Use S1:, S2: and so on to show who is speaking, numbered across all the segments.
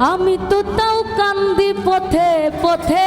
S1: আমি তো তাও কান্দি পথে পথে।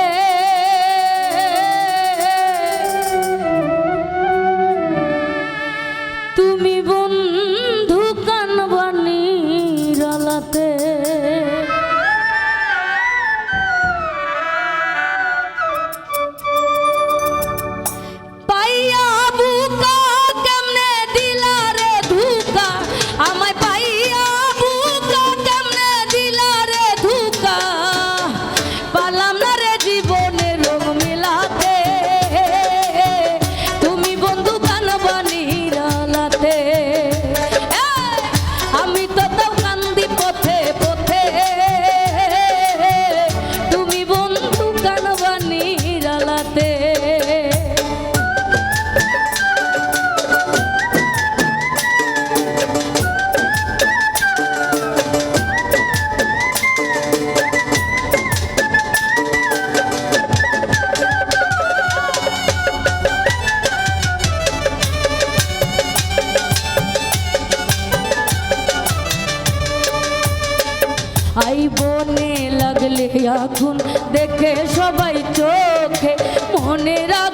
S1: এখন। দেখে সবাই চোখে মনে রাখ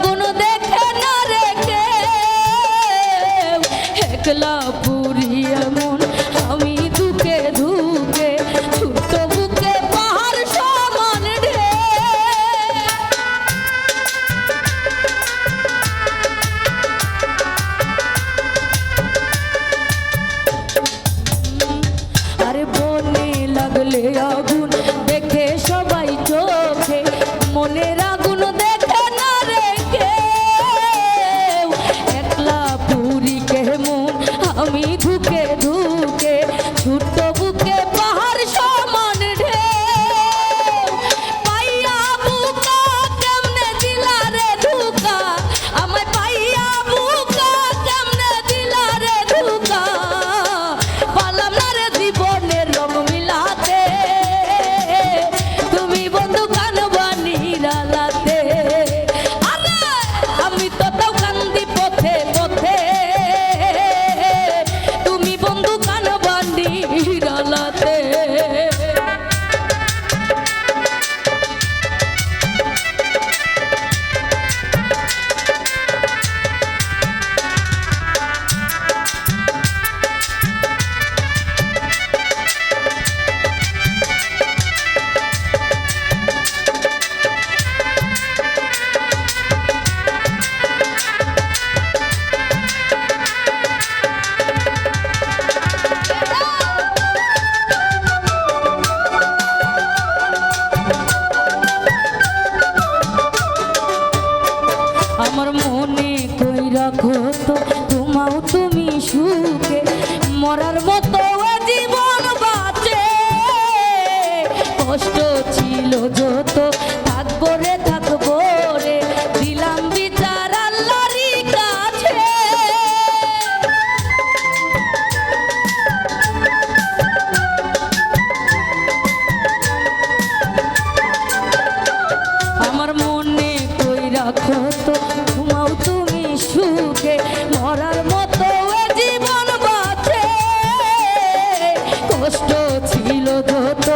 S1: আমার মনে কই রাখো তো তোমাও তুমি সুখে। মরার মতো জীবন বাঁচে। কষ্ট ছিল যত, থাকব রে থাকব রে। দিলাম বিচার আল্লাহরই কাছে। আমার মনে কই রাখো মতো সুখে মরার মতো কষ্ট ছিল যত